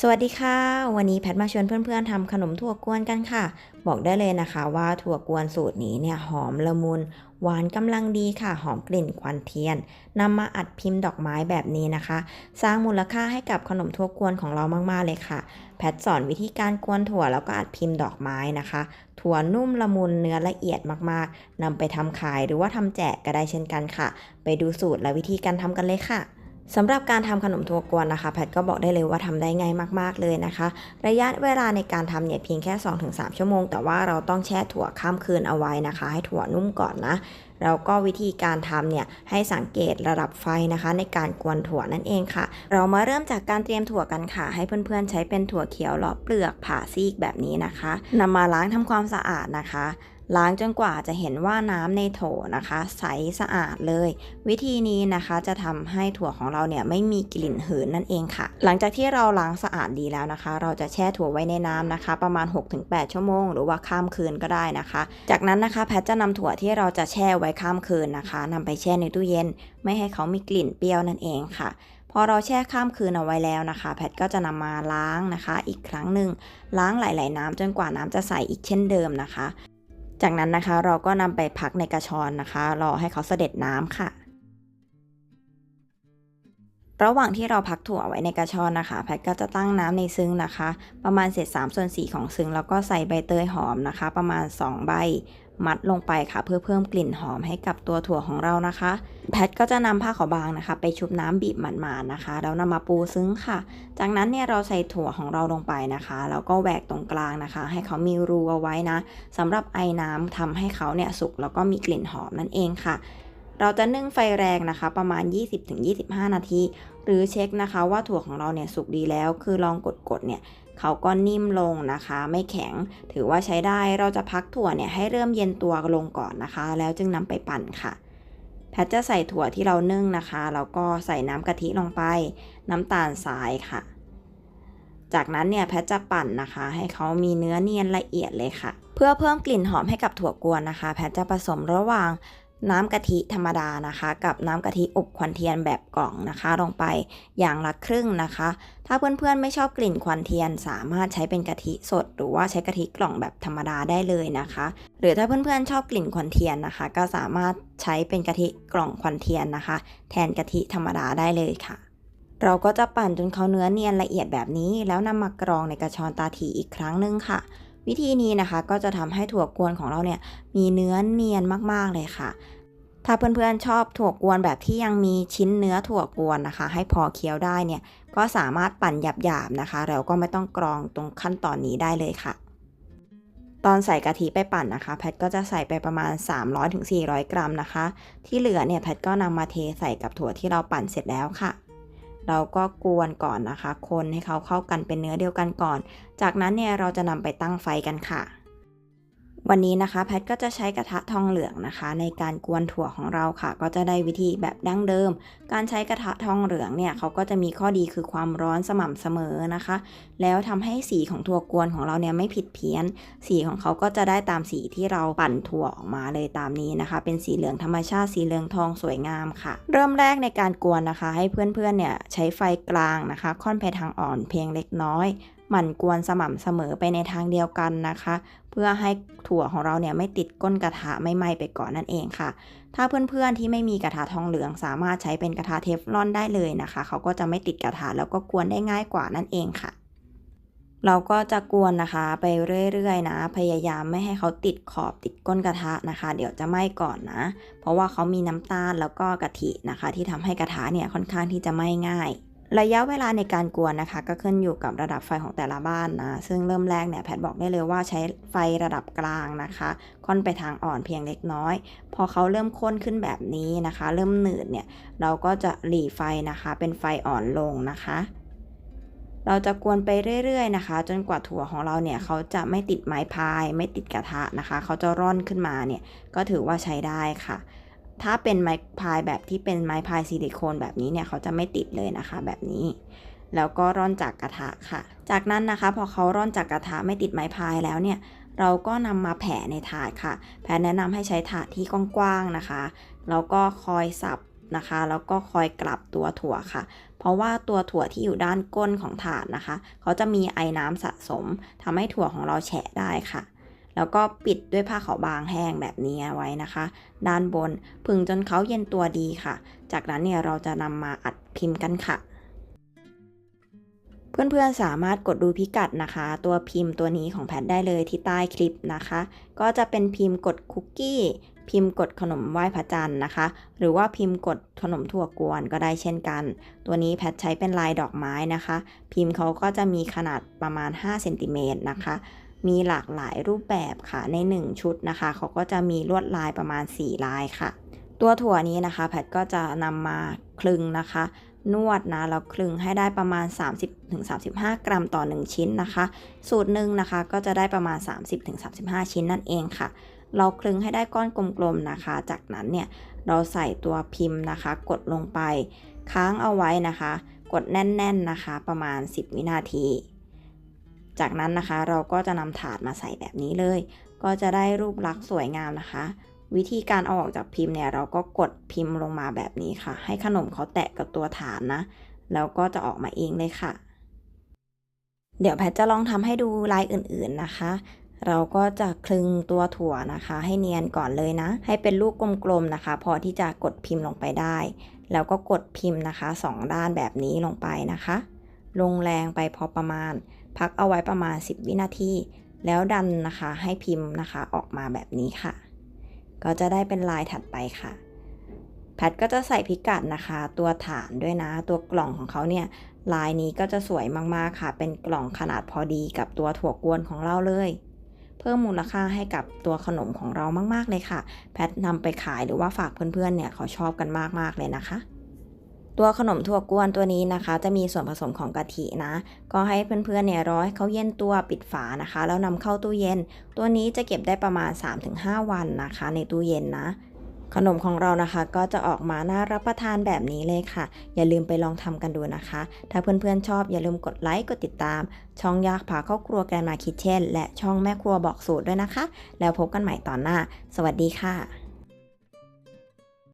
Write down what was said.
สวัสดีค่ะ วันนี้แพทมาชวนเพื่อนๆทำขนมถั่วกวนกันค่ะ บอกได้เลยนะคะว่าถั่วกวนสูตรนี้เนี่ยหอมละมุน หวานกำลังดีค่ะ หอมกลิ่นควันเทียนนำมาอัดพิมพ์ดอกไม้แบบนี้นะคะ สร้างมูลค่าให้กับขนมถั่วกวนของเรามากๆเลยค่ะ แพทสอนวิธีการกวนถั่วแล้วก็อัดพิมพ์ดอกไม้นะคะ ถั่วนุ่มละมุนเนื้อละเอียดมากๆนำไปทำขายหรือว่าทำแจกก็ได้เช่นกันค่ะ ไปดูสูตรและวิธีการทำกันเลยค่ะ สำหรับการทำขนมถั่วกวนนะคะ แพทก็บอกได้เลยว่าทำได้ง่ายมากๆเลยนะคะ ระยะเวลาในการทำเนี่ยเพียงแค่ 2-3 ชั่วโมง แต่ว่าเราต้องแช่ถั่วข้ามคืนเอาไว้นะคะ ให้ถั่วนุ่มก่อนนะแล้วก็วิธีการทำเนี่ยให้สังเกตระดับไฟนะคะ ในการกวนถั่วนั่นเองค่ะ เรามาเริ่มจากการเตรียมถั่วกันค่ะ ให้เพื่อนๆใช้เป็นถั่วเขียวเลาะเปลือกผ่าซีกแบบนี้นะคะนำมาล้างทำความสะอาดนะคะ ล้างจนกว่าจะเห็นว่าน้ำในโถนะคะ ใสสะอาดเลย วิธีนี้นะคะจะทำให้ถั่วของเราเนี่ยไม่มีกลิ่นหืนนั่นเองค่ะ หลังจากที่เราล้างสะอาดดีแล้วนะคะ เราจะแช่ถั่วไว้ในน้ำนะคะ ประมาณ 6-8 ชั่วโมง หรือว่าข้ามคืนก็ได้นะคะ จากนั้นนะคะแพทจะนำถั่วที่เราจะแช่ไว้ข้ามคืนนะคะนำไปแช่ในตู้เย็น ไม่ให้เขามีกลิ่นเปรี้ยวนั่นเองค่ะพอเราแช่ข้ามคืนเอาไว้แล้วนะคะ แพทก็จะนำมาล้างนะคะ อีกครั้งหนึ่งล้างหลาย ๆ น้ำจนกว่าน้ำจะใสอีกเช่นเดิมนะคะ จากนั้นนะคะเราก็นำไปพักในกระชอนนะคะ รอให้เขาเสด็จน้ำค่ะ ระหว่างที่เราพักถั่วไว้ในกระชอนนะคะ แพทก็จะตั้งน้ำในซึ้งนะคะ ประมาณเศษ3ส่วน4ของซึ้งแล้วก็ใส่ใบเตยหอมนะคะ ประมาณ 2 ใบ มัดลงไปค่ะ เพื่อเพิ่มกลิ่นหอมให้กับตัวถั่วของเรานะคะ แพทก็จะนำผ้าขาวบางนะคะ ไปชุบน้ำบีบหมาดๆนะคะ แล้วนำมาปูซึ้งค่ะ จากนั้นเนี่ยเราใส่ถั่วของเราลงไปนะคะ แล้วก็แหวกตรงกลางนะคะ ให้เขามีรูเอาไว้นะสำหรับไอ้น้ำทำให้เขาเนี่ยสุกแล้วก็มีกลิ่นหอมนั่นเองค่ะเราจะนึ่งไฟแรงนะคะ ประมาณ 20-25 นาที หรือเช็คนะคะว่าถั่วของเราเนี่ยสุกดีแล้ว คือลองกดๆเนี่ย เขาก็นิ่มลงนะคะ ไม่แข็งถือว่าใช้ได้เราจะพักถั่วเนี่ยให้เริ่มเย็นตัวลงก่อนนะคะ แล้วจึงนำไปปั่นค่ะแพทจะใส่ถั่วที่เรานึ่งนะคะแล้วก็ใส่น้ำกะทิลงไป น้ำตาลทรายค่ะ จากนั้นเนี่ยแพทจะปั่นนะคะ ให้เขามีเนื้อเนียนละเอียดเลยค่ะ เพื่อเพิ่มกลิ่นหอมให้กับถั่วกวนนะคะ แพทจะผสมระหว่าง น้ำกะทิธรรมดานะคะ กับน้ำกะทิอบควันเทียนแบบกล่องนะคะ ลงไปอย่างละครึ่งนะคะ ถ้าเพื่อนๆไม่ชอบกลิ่นควันเทียน สามารถใช้เป็นกะทิสด หรือว่าใช้กะทิกล่องแบบธรรมดาได้เลยนะคะ หรือถ้าเพื่อนๆชอบกลิ่นควันเทียนนะคะ ก็สามารถใช้เป็นกะทิกล่องควันเทียนนะคะ แทนกะทิธรรมดาได้เลยค่ะ เราก็จะปั่นจนเขาเนื้อเนียนละเอียดแบบนี้ แล้วนำมากรองในกระชอนตาถีอีกครั้งหนึ่งค่ะ วิธีนี้นะคะก็จะทำให้ถั่วกวนของเราเนี่ยมีเนื้อเนียนมากๆเลยค่ะ ถ้าเพื่อนๆชอบถั่วกวนแบบที่ยังมีชิ้นเนื้อถั่วกวนนะคะ ให้พอเคี้ยวได้เนี่ยก็สามารถปั่นหยาบๆนะคะ แล้วก็ไม่ต้องกรองตรงขั้นตอนนี้ได้เลยค่ะ ตอนใส่กะทิไปปั่นนะคะ แพทก็จะใส่ไปประมาณ 300-400 กรัมนะคะ ที่เหลือเนี่ยแพทก็นำมาเทใส่กับถั่วที่เราปั่นเสร็จแล้วค่ะ เราก็กวนก่อนนะคะ คนให้เขาเข้ากันเป็นเนื้อเดียวกันก่อน จากนั้นเนี่ยเราจะนำไปตั้งไฟกันค่ะ วันนี้นะคะแพทก็จะใช้กระทะทองเหลืองนะคะ ในการกวนถั่วของเราค่ะ ก็จะได้วิธีแบบดั้งเดิม การใช้กระทะทองเหลืองเนี่ยเขาก็จะมีข้อดีคือความร้อนสม่ำเสมอนะคะ แล้วทำให้สีของถั่วกวนของเราเนี่ยไม่ผิดเพี้ยน สีของเขาก็จะได้ตามสีที่เราปั่นถั่วออกมาเลยตามนี้นะคะ เป็นสีเหลืองธรรมชาติสีเหลืองทองสวยงามค่ะ เริ่มแรกในการกวนนะคะ ให้เพื่อนๆเนี่ยใช้ไฟกลางนะคะ ค่อนไปทางอ่อนเพียงเล็กน้อย หมั่นกวนสม่ำเสมอไปในทางเดียวกันนะคะ เพื่อให้ถั่วของเราเนี่ยไม่ติดก้นกระทะไม่ไหม้ไปก่อนนั่นเองค่ะ ถ้าเพื่อนๆที่ไม่มีกระทะทองเหลือง สามารถใช้เป็นกระทะเทฟลอนได้เลยนะคะ เขาก็จะไม่ติดกระทะแล้วก็กวนได้ง่ายกว่านั่นเองค่ะ เราก็จะกวนนะคะไปเรื่อยๆนะ พยายามไม่ให้เขาติดขอบติดก้นกระทะนะคะ เดี๋ยวจะไหม้ก่อนนะ เพราะว่าเขามีน้ำตาลแล้วก็กะทินะคะ ที่ทำให้กระทะเนี่ยค่อนข้างที่จะไหม้ง่าย ระยะเวลาในการกวนนะคะ ก็ขึ้นอยู่กับระดับไฟของแต่ละบ้านนะ ซึ่งเริ่มแรกเนี่ยแพทบอกได้เลยว่าใช้ไฟระดับกลางนะคะ ค่อนไปทางอ่อนเพียงเล็กน้อย พอเขาเริ่มข้นขึ้นแบบนี้นะคะ เริ่มหนืดเนี่ยเราก็จะหลีไฟนะคะ เป็นไฟอ่อนลงนะคะ เราจะกวนไปเรื่อยๆนะคะ จนกว่าถั่วของเราเนี่ยเขาจะไม่ติดไม้พาย ไม่ติดกระทะนะคะ เขาจะร่อนขึ้นมาเนี่ยก็ถือว่าใช้ได้ค่ะ ถ้าเป็นไม้พายแบบที่เป็นไม้พายซิลิโคนแบบนี้เนี่ยเขาจะไม่ติดเลยนะคะ แบบนี้ แล้วก็ร่อนจากกระทะค่ะ จากนั้นนะคะพอเขาร่อนจากกระทะไม่ติดไม้พายแล้วเนี่ยเราก็นำมาแผ่ในถาดค่ะ แพทแนะนำให้ใช้ถาดที่กว้างๆนะคะ แล้วก็คอยสับนะคะ แล้วก็คอยกลับตัวถั่วค่ะ เพราะว่าตัวถั่วที่อยู่ด้านก้นของถาดนะคะ เขาจะมีไอ้น้ำสะสมทำให้ถั่วของเราแฉะได้ค่ะ แล้วก็ปิดด้วยผ้าขาวบางแห้งแบบนี้ไว้นะคะ ด้านบนผึ่งจนเขาเย็นตัวดีค่ะ จากนั้นเนี่ยเราจะนำมาอัดพิมพ์กันค่ะ เพื่อนๆสามารถกดดูพิกัดนะคะ ตัวพิมพ์ตัวนี้ของแพทได้เลยที่ใต้คลิปนะคะ ก็จะเป็นพิมพ์กดคุกกี้พิมพ์กดขนมไหว้พระจันทร์นะคะ หรือว่าพิมพ์กดขนมถั่วกวนก็ได้เช่นกัน ตัวนี้แพทใช้เป็นลายดอกไม้นะคะ พิมพ์เขาก็จะมีขนาดประมาณ5เซนติเมตรนะคะ มีหลากหลายรูปแบบค่ะใน 1 ชุดนะคะ เขาก็จะมีลวดลายประมาณ 4 ลายค่ะ ตัวถั่วนี้นะคะ แพทก็จะนำมาคลึงนะคะ นวดนะแล้วคลึงให้ได้ประมาณ 30-35 กรัมต่อ 1 ชิ้นนะคะ สูตรหนึ่งนะคะก็จะได้ประมาณ 30-35 ชิ้นนั่นเองค่ะ เราคลึงให้ได้ก้อนกลมๆนะคะ จากนั้นเนี่ยเราใส่ตัวพิมพ์นะคะ กดลงไป ค้างเอาไว้นะคะ กดแน่น ๆนะคะ ประมาณ 10 วินาที จากนั้นนะคะเราก็จะนำถาดมาใส่แบบนี้เลย ก็จะได้รูปลักษณ์สวยงามนะคะ วิธีการเอาออกจากพิมพ์เนี่ยเราก็กดพิมพ์ลงมาแบบนี้ค่ะ ให้ขนมเขาแตะกับตัวฐานนะ แล้วก็จะออกมาเองเลยค่ะ เดี๋ยวแพทจะลองทำให้ดูลายอื่นๆนะคะ เราก็จะคลึงตัวถั่วนะคะ ให้เนียนก่อนเลยนะ ให้เป็นลูกกลมๆนะคะ พอที่จะกดพิมพ์ลงไปได้ แล้วก็กดพิมพ์นะคะสองด้านแบบนี้ลงไปนะคะ ลงแรงไปพอประมาณ พักเอาไว้ประมาณ 10 วินาที แล้วดันนะคะให้พิมพ์นะคะออกมาแบบนี้ค่ะ ก็จะได้เป็นลายถัดไปค่ะ แพทก็จะใส่พิกัดนะคะ ตัวฐานด้วยนะ ตัวกล่องของเขาเนี่ยลายนี้ก็จะสวยมากๆค่ะ เป็นกล่องขนาดพอดีกับตัวถั่วกวนของเราเลยเพิ่มมูลค่าให้กับตัวขนมของเรามาก ๆ เลยค่ะ แพทนำไปขายหรือว่าฝากเพื่อน ๆ เนี่ยเขาชอบกันมาก ๆ เลยนะคะ ตัวขนมถั่วกวนตัวนี้นะคะ จะมีส่วนผสมของกะทินะ ก็ให้เพื่อนๆเนี่ยร้อให้เขาเย็นตัวปิดฝานะคะ แล้วนำเข้าตู้เย็น ตัวนี้จะเก็บได้ประมาณ 3-5 วันนะคะ ในตู้เย็นนะขนมของเรานะคะก็จะออกมาน่ารับประทานแบบนี้เลยค่ะ อย่าลืมไปลองทำกันดูนะคะ ถ้าเพื่อนๆชอบอย่าลืมกดไลค์กดติดตาม ช่องยากผาเข้าครัวแกนมาคิทเช่น และช่องแม่ครัวบอกสูตรด้วยนะคะ แล้วพบกันใหม่ตอนหน้า สวัสดีค่ะ